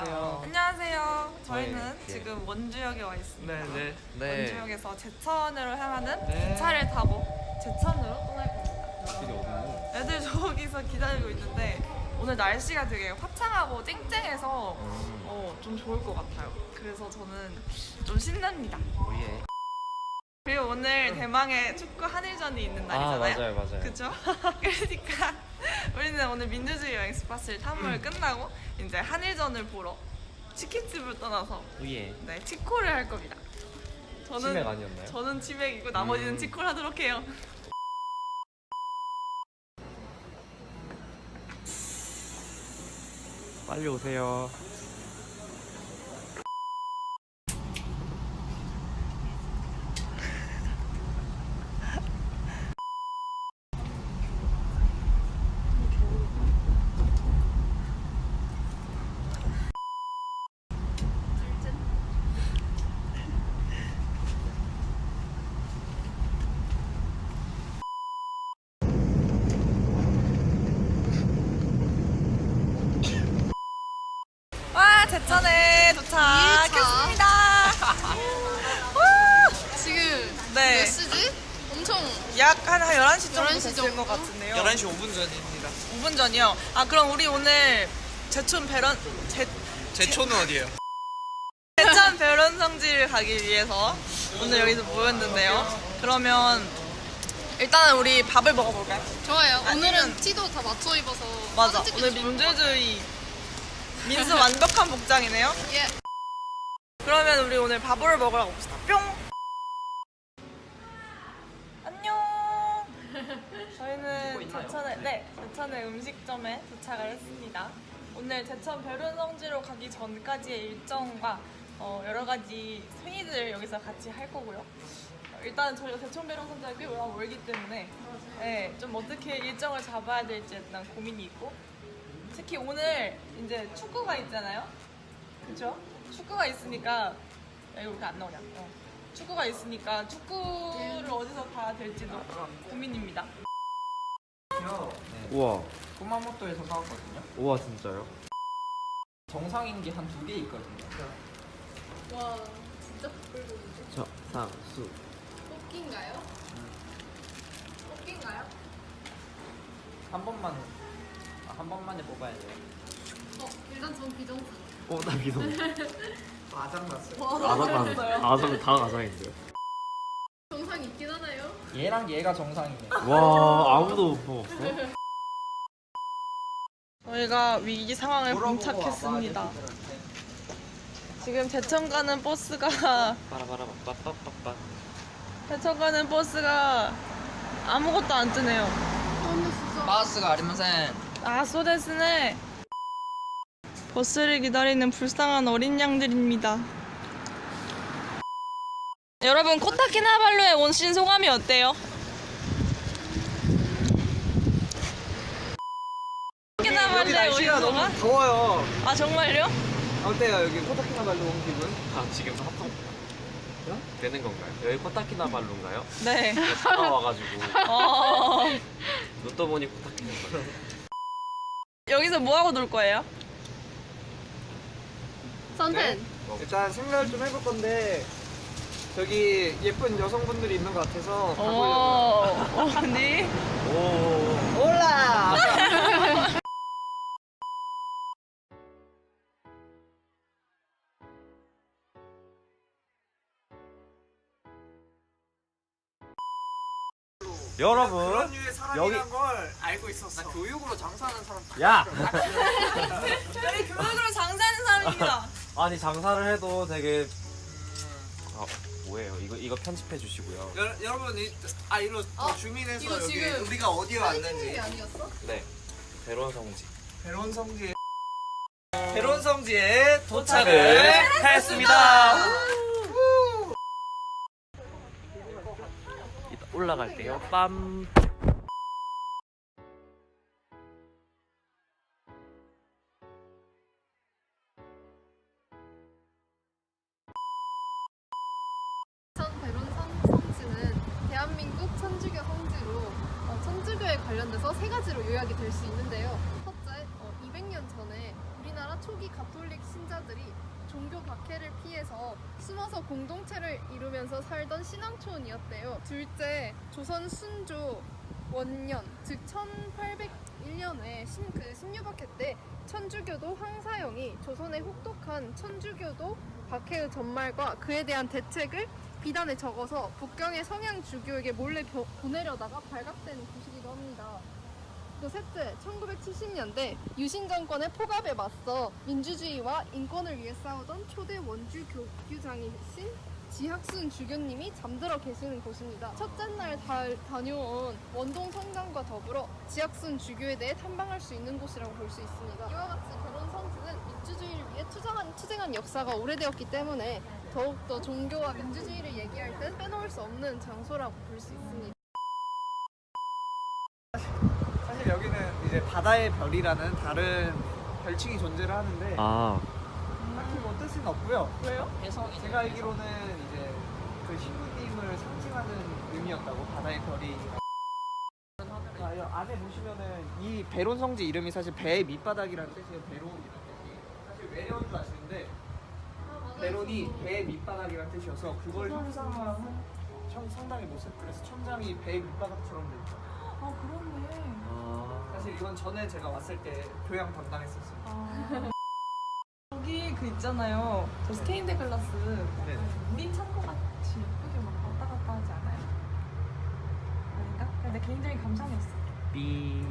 안녕하세요. 안녕하세요. 저희는 네. 지금 원주역에 와 있습니다. 네, 네. 원주역에서 제천으로 향하는 네. 기차를 타고 제천으로 떠날 겁니다. 애들 저기서 기다리고 있는데 오늘 날씨가 되게 화창하고 쨍쨍해서 음. 어, 좀 좋을 것 같아요. 그래서 저는 좀 신납니다. 오예. 그리고 오늘 대망의 축구 한일전이 있는 아, 날이잖아요. 맞아요, 맞아요. 그죠? 그러니까 우리는 오늘 민주주의 여행 스팟을 탐험을 음. 끝나고 이제 한일전을 보러 치킨집을 떠나서 오예. 네 치코를 할 겁니다. 저는 치맥 아니었나요? 저는 치맥이고 나머지는 음. 치코를 하도록 해요. 빨리 오세요. 와 제천에 도착했습니다. 지금 네. 몇 시지? 엄청 약한 한 11시 정도 11시 됐을 정도? 것 같은데요. 11시 5분 전입니다. 5분 전이요. 아 그럼 우리 오늘 제천 배런 제, 제 초는 어디예요? 제천 배런 성지를 가기 위해서 오늘 여기서 모였는데요. 그러면 일단은 우리 밥을 먹어볼까요? 좋아요. 아니면- 오늘은 티도 다 맞춰 입어서 맞아. 사진 오늘 찍기 좋을 것 민주주의 민수 완벽한 복장이네요. 예. 그러면 우리 오늘 밥을 먹으러 갑시다. 뿅. 안녕. 제천에 네 제천의 음식점에 도착을 했습니다. 오늘 제천 배룬 성지로 가기 전까지의 일정과 어, 여러 가지 회의들 여기서 같이 할 거고요. 어, 일단 저희가 제천 배룬 성지가 꽤 멀기 때문에 네, 좀 어떻게 일정을 잡아야 될지 일단 고민이 있고 특히 오늘 이제 축구가 있잖아요. 그죠? 축구가 있으니까 야, 이거 왜 이렇게 안 나오냐? 어. 축구가 있으니까 축구를 어디서 봐야 될지도 고민입니다. 우와. 쿠마모토에서 사왔거든요. 우와, 진짜요? 정상인 게 한 두 개 있거든요. 와 진짜 부글부글. 저, 상수. 뽑기인가요? 뽑기인가요? 한 번만 아, 한 번만에 뽑아야 돼요. 어 일단 전 비정상. 오, 나 미소. 아장났어요. 아상, 아상, 다 아상인데요? 얘랑 얘가 정상이네. 와, 아무도 못 먹었어? 저희가 위기 상황을 봉착했습니다. 지금 제천 가는 버스가. 제천 가는 버스가 아무것도 안 뜨네요. 마우스가 아리마센. 아 소데스네. 버스를 기다리는 불쌍한 어린 양들입니다. 여러분 코타키나발루에 오신 소감이 어때요? 코타키나발루에 오신 소감? 더워요. 아 정말요? 어때요 여기 코타키나발루 온 기분? 아, 지금 합성 되는 건가요? 여기 코타키나발루인가요? 네. 차가워가지고. 어, 눈 떠보니 코타키나발루. 여기서 뭐 하고 놀 거예요? 선텐. 일단 생각을 좀 해볼 건데 저기 예쁜 여성분들이 있는 것 같아서 오, 어디? 오. 올라. 여러분, 류의 여기- 사람이란 걸 알고 있었어. 나 교육으로 장사하는 사람. 야! 저희 교육으로 장사하는 사람입니다. 아니 장사를 해도 되게 아 뭐예요? 이거 이거 편집해 주시고요. 여, 여러분 이 아 이로 어? 주민에서 이거 여기 지금 우리가 어디에 왔는지 게 아니었어? 네. 배로원 성지. 배론 성지에 배론 성지에 도착을 도착을 했습니다. 이따 올라갈게요. 빰. 관련돼서 세 가지로 요약이 될 수 있는데요. 첫째, 어, 200년 전에 우리나라 초기 가톨릭 신자들이 종교 박해를 피해서 숨어서 공동체를 이루면서 살던 신앙촌이었대요. 둘째, 조선 순조 원년, 즉 1801년에 신, 그 신유박해 때 천주교도 황사영이 조선의 혹독한 천주교도 박해의 전말과 그에 대한 대책을 비단에 적어서 북경의 성향 주교에게 몰래 벼- 보내려다가 발각된 곳이기도 합니다. 또 셋째, 1970년대 유신 정권의 포갑에 맞서 민주주의와 인권을 위해 싸우던 초대 원주 교규장이신 지학순 주교님이 잠들어 계시는 곳입니다. 첫째 날 다, 다녀온 원동 성당과 더불어 지학순 주교에 대해 탐방할 수 있는 곳이라고 볼 수 있습니다. 이와 같이 결혼 성지는 민주주의를 위해 투쟁한, 투쟁한 역사가 오래되었기 때문에 더욱더 종교와 민주주의를 얘기할 때 빼놓을 수 없는 장소라고 볼 수 있습니다. 사실 여기는 이제 바다의 별이라는 다른 별칭이 존재를 하는데 아 딱히 뭐 뜻은 없고요. 왜요? 제가 알기로는 이제 그 신부님을 상징하는 의미였다고 바다의 별이. 아, 이 안에 보시면은 이 베론 성지 이름이 사실 배의 밑바닥이라는 뜻이에요. 베론이라는 뜻이. 사실 외래어인 줄 아시는데 베론이 배의 밑바닥이라는 뜻이어서 그걸 형상화한 청- 성당의 모습. 그래서 천장이 배의 밑바닥처럼 돼 있죠. 아 그렇네. 사실 이건 전에 제가 왔을 때 교양 담당했었어요. 아. 여기 그 있잖아요. 저 스테인드 글라스. 네. 찬것 같이 예쁘게 막 왔다 갔다 하지 않아요? 아닌가? 근데 개인적인 감상이었어. 삐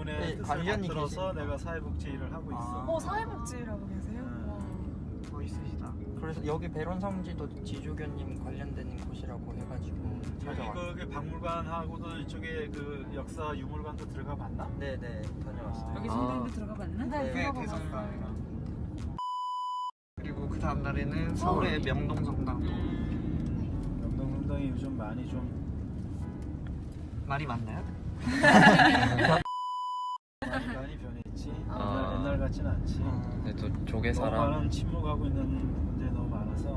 그분의 네, 뜻을 관련이 받들어서 계시니까. 내가 사회복지 일을 하고 있어. 어 사회복지라고 계세요? 음. 와. 더 있으시다. 그래서 여기 배론 성지도 지주교님 관련된 곳이라고 해가지고 여기 찾아왔어요. 그 박물관하고도 이쪽에 그 역사 유물관도 들어가 봤나? 네네 다녀왔어요. 여기 성당도 들어가 봤나? 네, 네, 들어가 대성당이랑. 그리고 그 다음 날에는 서울의 명동 성당도 명동성당이 요즘 많이 좀 말이 많나요? 많이 변했지. 아. 옛날, 옛날 같진 않지. 근데 또 조개 너무 사람 많은 침묵하고 있는 분들이 너무 많아서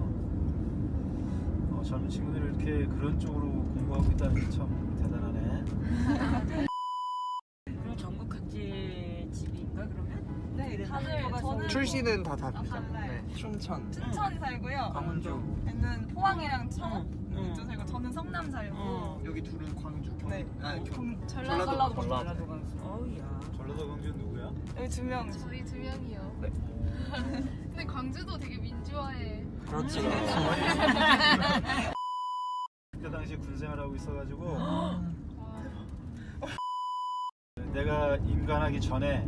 어, 젊은 친구들이 이렇게 그런 쪽으로 공부하고 있다는 게 참 대단하네. 그럼 전국 각지 집인가 그러면? 네, 다들 저는 출시는 다 다. 달라요. 네. 춘천, 춘천 살고요. 광주. 얘는 포항이랑 살고 저는 성남 살고. 응. 여기 둘은 광주 경. 네. 아, 경. 경- 전라도, 전라도 전라도 강수. 어우야. 전라도 광주 누구야? 여기 두 명. 저희 두 명이요. 네. 근데 광주도 되게 민주화해. 그렇지. 그때 당시 군생활하고 있어가지고 와. 내가 임관하기 전에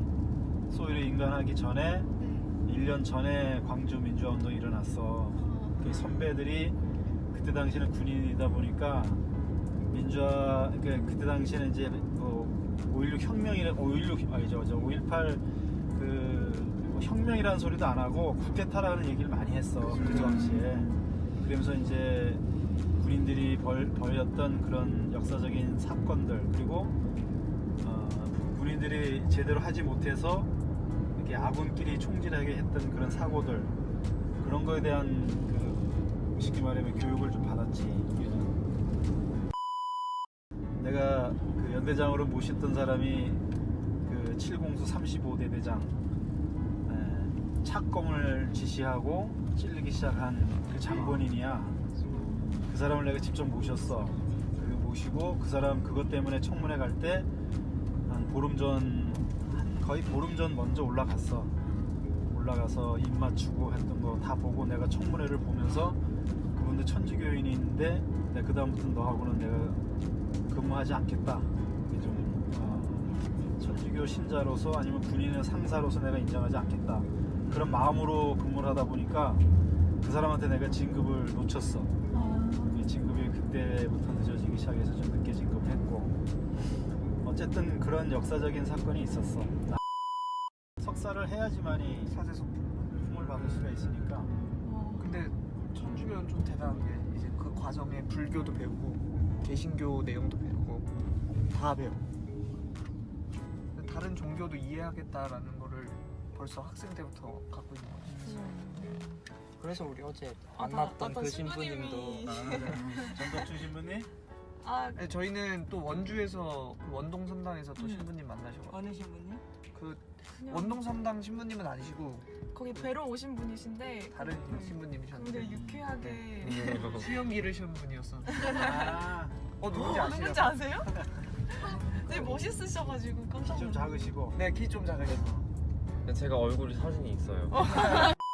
소위로 임관하기 전에 네. 1년 전에 광주 민주화 운동 이 일어났어. 어, 그 선배들이 그때 당시는 군인이다 보니까 민주화 그러니까 그때 당시에는 이제 뭐 5.16 혁명이라 5.16 아니죠 저5.18 그 혁명이라는 소리도 안 하고 쿠데타라는 얘기를 많이 했어 그 당시에. 그러면서 이제 군인들이 벌, 벌였던 그런 역사적인 사건들 그리고 어, 군인들이 제대로 하지 못해서 이렇게 아군끼리 총질하게 했던 그런 사고들 그런 거에 대한 그 쉽게 말하면 교육을 좀 받았지. 내가 그 연대장으로 모셨던 사람이 그 7공수 35대 대장 에, 착검을 지시하고 찔르기 시작한 그 장본인이야. 그 사람을 내가 직접 모셨어. 그 모시고 그 사람 그것 때문에 청문회 갈 때 한 보름 전, 한 거의 보름 전 먼저 올라갔어. 올라가서 입 맞추고 했던 거 다 보고 내가 청문회를 보면서 그분들 천주교인인데 내가 그 다음부터 너하고는 내가 근무하지 않겠다. 좀 어, 천주교 신자로서 아니면 군인의 상사로서 내가 인정하지 않겠다. 그런 마음으로 근무를 하다 보니까 그 사람한테 내가 진급을 놓쳤어. 이 진급이 그때부터 늦어지기 시작해서 좀 늦게 진급을 했고 어쨌든 그런 역사적인 사건이 있었어. 나- 석사를 해야지만이 사제석. 품을 받을 수가 있으니까 근데 천주교는 좀 대단한 게 이제 그 과정에 불교도 배우고 개신교 내용도 배우고 다 배워. 다른 종교도 이해하겠다라는 거를 벌써 학생 때부터 갖고 있는 거지. 그래서 우리 어제 안 맞아, 났던 맞아, 그. 신부님도 전덕준 신부님? 아 네, 저희는 또 원주에서 그 원동 삼당에서 또 음. 신부님 만나셔가지고 어느 신부님? 그 그냥 원동 삼당 신부님은 아니시고 거기 배로 오신 분이신데 다른 네. 근데 신부님이셨는데 유쾌하게 수염 기르신 분이었었는데 아, 어 누군지 어, 아시죠? 누군지 아세요? 되게 멋있으셔가지고 깜짝 좀 놀랐어요. 작으시고. 네, 키 좀 작으셔서 제가 얼굴 사진이 있어요.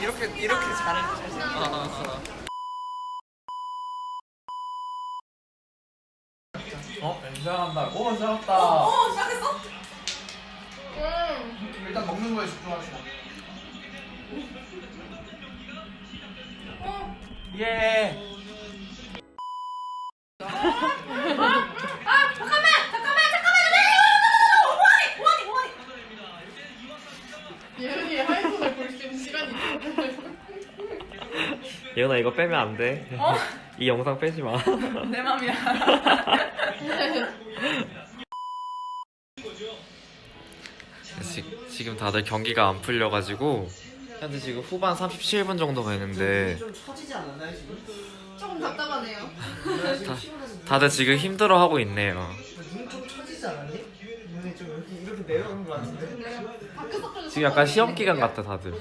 이렇게 이렇게 잘 잘생겼어 어? 인사한다. 오, 인사했다. 어 시작했어? 일단 먹는 거에 집중합시다 예. 예은아 이거 빼면 안 돼. 이 영상 빼지 마. 내 맘이야. 지, 지금 다들 경기가 안 풀려가지고 현재 지금 후반 37분 정도가 있는데 좀 처지지 않았나요 지금? 조금 답답하네요. 피곤해서 다들 지금 힘들어하고 있네요. 눈좀 처지지 않았니? 눈이 좀 이렇게 이렇게 내려오는 것 같은데 다크서클도 지금 약간 시험 기간 같아 다들.